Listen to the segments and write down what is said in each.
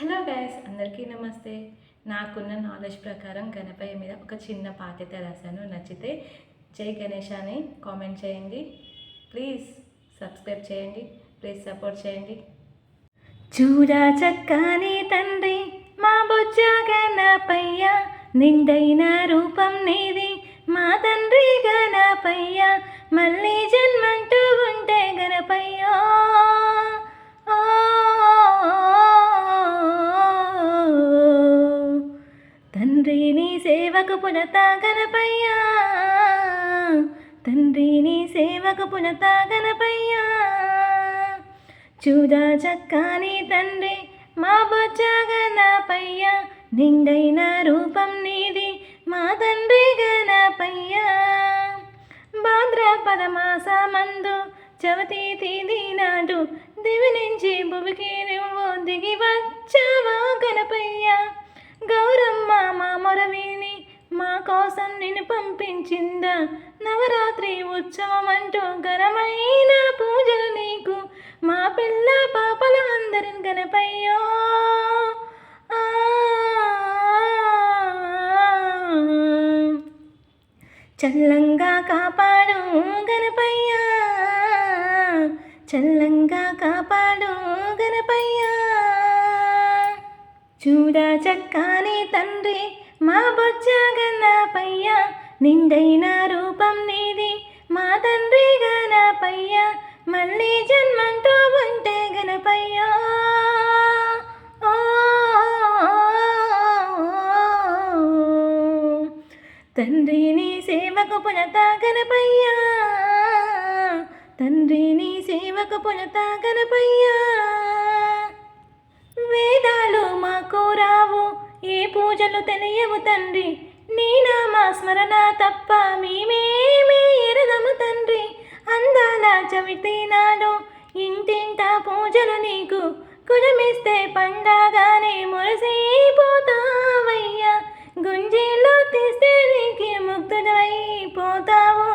Hello guys అందరికీ నమస్తే. నాకున్న నాలెడ్జ్ ప్రకారం గణపయ్య మీద ఒక చిన్న పాఠ్యత రాశాను. నచ్చితే జై గణేష్ అని కామెంట్ చేయండి. ప్లీజ్ సబ్స్క్రైబ్ చేయండి. ప్లీజ్ సపోర్ట్ చేయండి. చూడా చక్కని తండ్రి మా బొజ్జ గణపయ్య నిండైన రూపం నీది. మా తండ్రి గణపయ్య మళ్ళీ జన్మంటూ ఉంటే గణపయ్యో. తండ్రి నీ సేవకు పునత గణపయ్యా తండ్రి నీ సేవకు పునత గణపయ్యా చూడా చక్కని తండ్రి మా బొచ్చ గనపయ్యా నిండైన రూపం నీది మా తండ్రి గణపయ్య భాద్రపద మాసమందు చవతి తీది నాడు దివి నుంచి భువికి నువ్వు దిగి వచ్చావా గణపయ్య గౌరమ్మ మా మొరవిని మా కోసం నిన్ను పంపించిందా. నవరాత్రి ఉత్సవం అంటూ ఘనమైన పూజలు నీకు. మా పిల్ల పాపల అందరిని గణపయ్యో. చల్లంగా కాపాడు గణపయ్యా. చల్లంగా కాపాడు గణపయ్యా. చూడా చక్కని తండ్రి మా బొజ్జ గణపయ్య నిండైన రూపం నీది మా తండ్రి గణపయ్య మళ్ళీ జన్మంటూ ఉంటే గణపయ్య. తండ్రిని సేవకు పునత గణపయ్య. తండ్రిని సేవకు పునత గణపయ్యా. ఏ పూజలు తెలియవు తండ్రి? నీ నామా స్మరణ తప్ప మేమేమీ ఎరగము తండ్రి. అందాల చవితి నాడు ఇంటింట పూజలు నీకు కుడమిస్తే పండగానే మురసైపోతావయ్యా. గుంజీలో తీస్తే నీకు ముగ్ధుడైపోతావు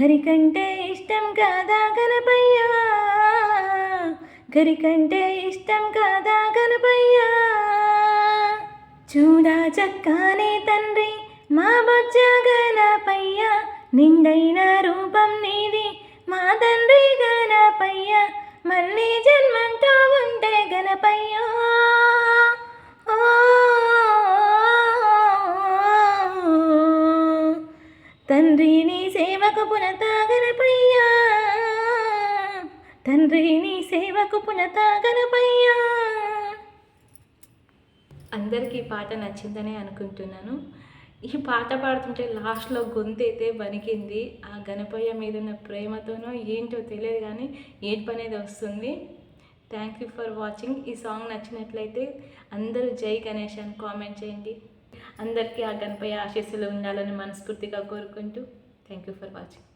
గరికంటే ఇష్టం కాదా గణపయ్యా? ఒక్కరికంటే ఇష్టం కాదా కనపయ్యా. చూడా చక్కని తండ్రి మా బొజ్జ గణపయ్యా. నిండైన రూపం నీది మా తండ్రి గణపయ్యా. మళ్ళీ జన్మంటూ ఉంటే గణపయ్యో. ఓ సేవకు పునతా గణపయ్యా. తండ్రి నీ సేవకు పునతాగనపయ్యా. అందరికీ ఈ పాట నచ్చిందనే అనుకుంటున్నాను. ఈ పాట పాడుతుంటే లాస్ట్లో గొంతు అయితే వణికింది. ఆ గణపయ్య మీద ఉన్న ప్రేమతోనో ఏంటో తెలియదు కానీ ఏడ్పు అనేది వస్తుంది. థ్యాంక్ యూ ఫర్ వాచింగ్ ఈ సాంగ్ నచ్చినట్లయితే అందరూ జై గణేష్ అని కామెంట్ చేయండి. అందరికీ ఆ గణపయ్య ఆశీస్సులు ఉండాలని మనస్ఫూర్తిగా కోరుకుంటూ థ్యాంక్ యూ ఫర్ వాచింగ్